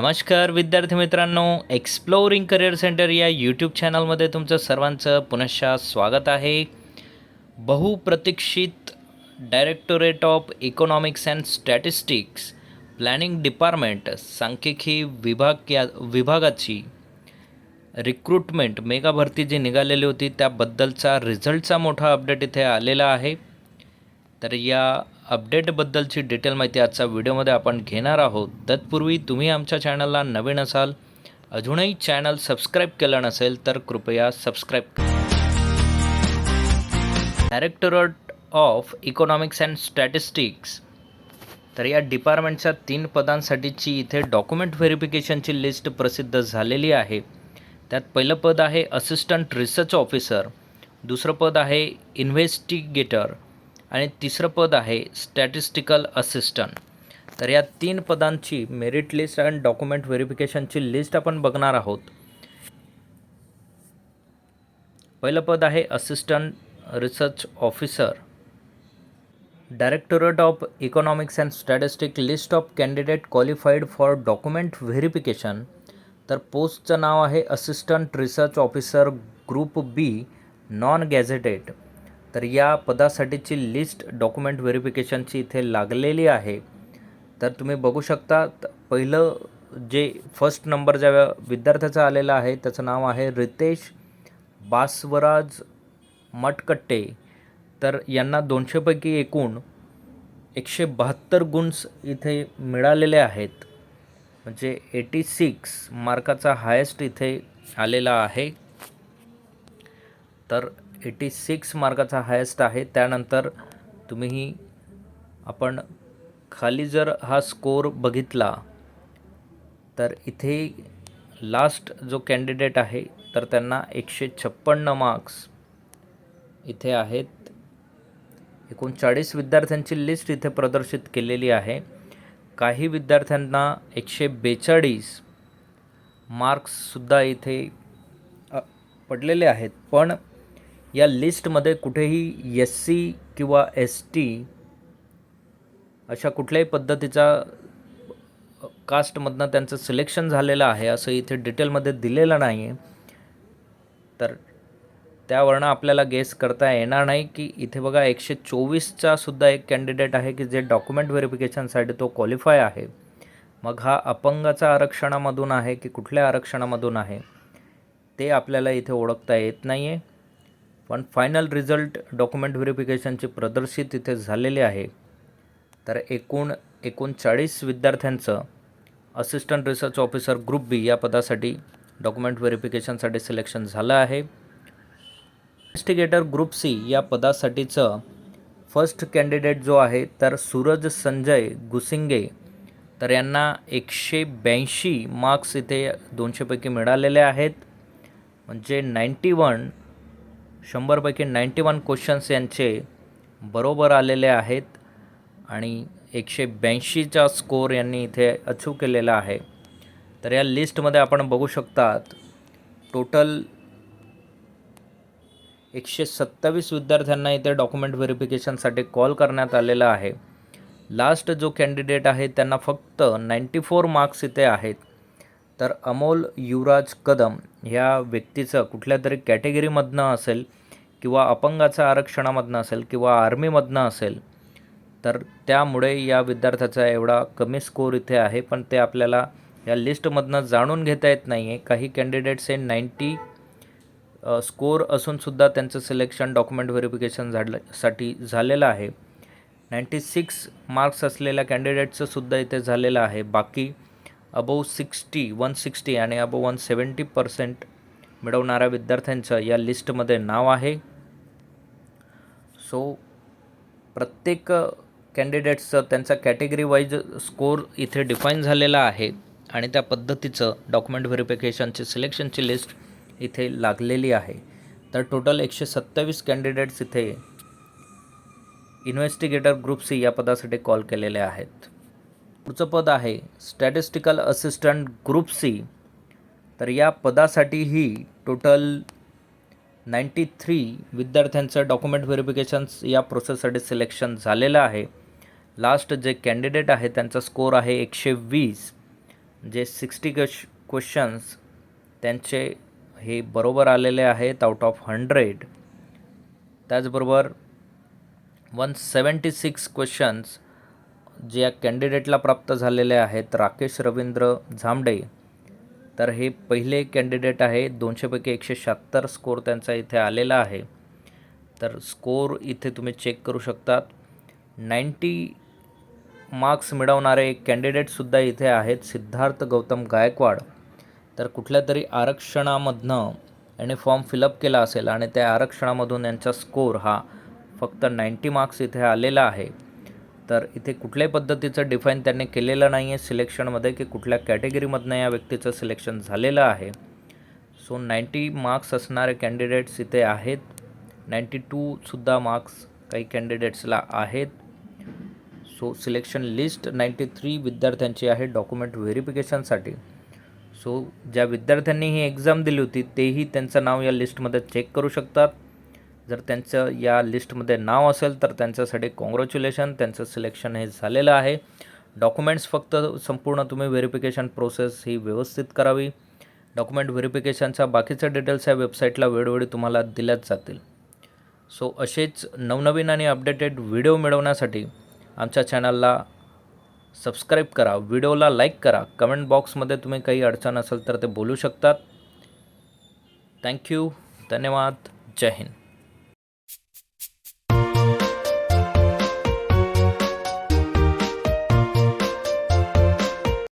नमस्कार विद्यार्थी मित्रांनो एक्सप्लोरिंग करिअर सेंटर या यूट्यूब चॅनलमध्ये तुमचं सर्वांचं पुनश्च स्वागत आहे. बहुप्रतीक्षित directorate of economics and statistics planning department सांख्यिकी विभाग या विभागाची रिक्रुटमेंट मेगा भरती जी निघालेली होती त्याबद्दलचा रिझल्टचा मोठा अपडेट इथे आलेला आहे. तर या अपडेटबद्दलची डिटेल माहिती आजच्या व्हिडिओमध्ये आपण घेणार आहोत. तत्पूर्वी तुम्ही आमच्या चॅनलला नवीन असाल अजूनही चॅनल सबस्क्राईब केलं नसेल तर कृपया सबस्क्राईब करा. Directorate of economics and statistics. तर या डिपार्टमेंटच्या तीन पदांसाठीची इथे डॉक्युमेंट व्हेरिफिकेशनची लिस्ट प्रसिद्ध झालेली आहे. त्यात पहिलं पद आहे असिस्टंट रिसर्च ऑफिसर. दुसरं पद आहे इन्व्हेस्टिगेटर. आणि तिसरं पद आहे स्टॅटिस्टिकल असिस्टंट तर या तीन पदांची मेरिट लिस्ट आणि डॉक्युमेंट व्हेरिफिकेशनची लिस्ट आपण बघणार आहोत. पहिलं पद आहे assistant research officer directorate of economics and statistic list of candidate qualified for document verification तर पोस्टचं नाव आहे assistant research officer group B non gazetted तर या पदासाठीची लिस्ट डॉक्युमेंट व्हेरिफिकेशनची इथे लागलेली आहे. तर तुम्ही बघू शकता पहिलं जे फर्स्ट नंबर ज्या विद्यार्थ्याचा आलेला आहे त्याचं नाव आहे रितेश बासवराज मटकट्टे. तर यांना दोनशेपैकी एकूण एकशे बहात्तर गुण्स इथे मिळालेले आहेत. म्हणजे एटी सिक्स मार्काचा हायेस्ट इथे आलेला आहे. तर एटी सिक्स मार्काचा हायेस्ट आहे. त्यानंतर तुम्ही आपण खाली जर हा स्कोर बघितला तर इथे लास्ट जो कॅन्डिडेट आहे तर त्यांना एकशे छप्पन्न मार्क्स इथे आहेत. एकोणचाळीस विद्यार्थ्यांची लिस्ट इथे प्रदर्शित केलेली आहे. काही विद्यार्थ्यांना एकशे बेचाळीस मार्क्ससुद्धा इथे पडलेले आहेत. पण या लिस्टमध्ये कुठेही एस सी किंवा एस टी अशा कुठल्याही पद्धतीचा कास्टमधनं त्यांचं सिलेक्शन झालेलं आहे असं इथे डिटेलमध्ये दिलेलं नाही आहे. तर त्यावरनं आपल्याला गेस करता येणार नाही की इथे बघा एकशे चोवीसचा सुद्धा एक कॅन्डिडेट आहे की जे डॉक्युमेंट व्हेरिफिकेशनसाठी तो क्वालिफाय आहे. मग हा अपंगाचा आरक्षणामधून आहे की कुठल्या आरक्षणामधून आहे ते आपल्याला इथे ओळखता येत नाही आहे पण फायनल रिझल्ट डॉक्युमेंट व्हेरिफिकेशनचे प्रदर्शित इथे झालेले आहे. तर एकूण एकोणचाळीस विद्यार्थ्यांचं assistant research officer group B या पदासाठी डॉक्युमेंट व्हेरिफिकेशनसाठी सिलेक्शन झालं आहे. इन्व्हेस्टिगेटर ग्रुप सी या पदासाठीचं फर्स्ट कॅन्डिडेट जो आहे तर सूरज संजय गुसिंगे तर यांना एकशे ब्याऐंशी मार्क्स इथे दोनशेपैकी मिळालेले आहेत. म्हणजे नाईंटी वन शंभरपैकी नाईंटी वन क्वेश्चन्स यांचे बरोबर आलेले आहेत आणि एकशे ब्याऐंशीचा स्कोर यांनी इथे अचीव केलेला आहे. तर या लिस्टमध्ये आपण बघू शकतात टोटल एकशे सत्तावीस विद्यार्थ्यांना इथे डॉक्युमेंट व्हेरिफिकेशनसाठी कॉल करण्यात आलेला आहे. लास्ट जो कॅन्डिडेट आहे त्यांना फक्त नाईंटी फोर मार्क्स इथे आहेत. तर अमोल युवराज कदम ह्या व्यक्तीचं कुठल्या तरी कॅटेगरीमधनं असेल किंवा अपंगाचं आरक्षणामधनं असेल किंवा आर्मीमधनं असेल तर त्यामुळे या विद्यार्थ्याचा एवढा कमी स्कोर इथे आहे. पण ते आपल्याला या लिस्टमधनं जाणून घेता येत नाही आहे काही कॅन्डिडेट्स हे नाईंटी स्कोर असूनसुद्धा त्यांचं सिलेक्शन डॉक्युमेंट व्हेरिफिकेशन झाल्यासाठी साठी झालेलं आहे. नाईंटी सिक्स मार्क्स असलेल्या कॅन्डिडेटचं सुद्धा इथे झालेलं आहे. बाकी अबोव सिक्स्टी वन सिक्स्टी आणि अबोव वन सेवन्टी पर्सेंट मिळवणाऱ्या विद्यार्थ्यांचं या लिस्टमध्ये नाव आहे. सो प्रत्येक कॅन्डिडेट्सचं त्यांचा कॅटेगरी वाईज स्कोर इथे डिफाईन झालेला आहे आणि त्या पद्धतीचं डॉक्युमेंट व्हेरिफिकेशनची सिलेक्शनची लिस्ट इथे लागलेली आहे. तर टोटल एकशे सत्तावीस कॅन्डिडेट्स इथे इन्व्हेस्टिगेटर ग्रुप सी या पदासाठी कॉल केलेले आहेत. पुढचं पद आहे स्टॅटिस्टिकल असिस्टंट ग्रुप सी तर या पदासाठीही टोटल नाईंटी थ्री विद्यार्थ्यांचं डॉक्युमेंट व्हेरिफिकेशन्स या प्रोसेससाठी सिलेक्शन झालेलं आहे. लास्ट जे कॅन्डिडेट आहे त्यांचा स्कोर आहे एकशे वीस. जे सिक्स्टी क्वेश क्वेश्चन्स त्यांचे हे बरोबर आलेले आहेत आउट ऑफ हंड्रेड त्याचबरोबर वन सेवन्टी सिक्स क्वेश्चन्स जे या कॅन्डिडेटला प्राप्त झालेले आहेत राकेश रवींद्र झांबडे तर हे पहिले कॅन्डिडेट आहे. दोनशेपैकी एकशे शहात्तर स्कोर त्यांचा इथे आलेला आहे. तर स्कोर इथे तुम्ही चेक करू शकतात. नाईंटी मार्क्स मिळवणारे कॅन्डिडेटसुद्धा इथे आहेत. सिद्धार्थ गौतम गायकवाड. तर कुठल्या तरी आरक्षणामधनं याने फॉर्म फिलअप केला असेल आणि त्या आरक्षणामधून यांचा स्कोर हा फक्त नाईंटी मार्क्स इथे आलेला आहे. तर इथे कुठल्याही पद्धतीचं डिफाईन त्यांनी केलेलं नाही आहे सिलेक्शनमध्ये की कुठल्या कॅटेगरीमधनं या व्यक्तीचं सिलेक्शन झालेलं आहे. सो नाईंटी मार्क्स असणारे कॅन्डिडेट्स इथे आहेत. नाईंटी टूसुद्धा मार्क्स काही कॅन्डिडेट्सला आहेत. So selection list ninety three विद्यार्थ्यांची आहे डॉक्युमेंट व्हेरिफिकेशनसाठी सो ज्या विद्यार्थ्यांनी ही एक्झाम दिली होती तेही त्यांचं नाव या लिस्टमध्ये चेक करू शकतात. जर त्यांचं या लिस्टमध्ये नाव असेल तर त्यांच्यासाठी कॉंग्रॅच्युलेशन त्यांचं सिलेक्शन हे झालेलं आहे. डॉक्युमेंट्स फक्त संपूर्ण तुम्ही व्हेरिफिकेशन प्रोसेस ही व्यवस्थित करावी. डॉक्युमेंट व्हेरिफिकेशनच्या बाकीच्या डिटेल्स या वेबसाईटला वेळोवेळी तुम्हाला दिल्याच जातील. सो असेच नवनवीन आणि अपडेटेड व्हिडिओ मिळवण्यासाठी आमच्या चॅनलला सबस्क्राईब करा व्हिडिओला लाईक करा. कमेंट बॉक्समध्ये तुम्ही काही अडचण असेल तर ते बोलू शकतात. थँक्यू धन्यवाद. जय हिंद.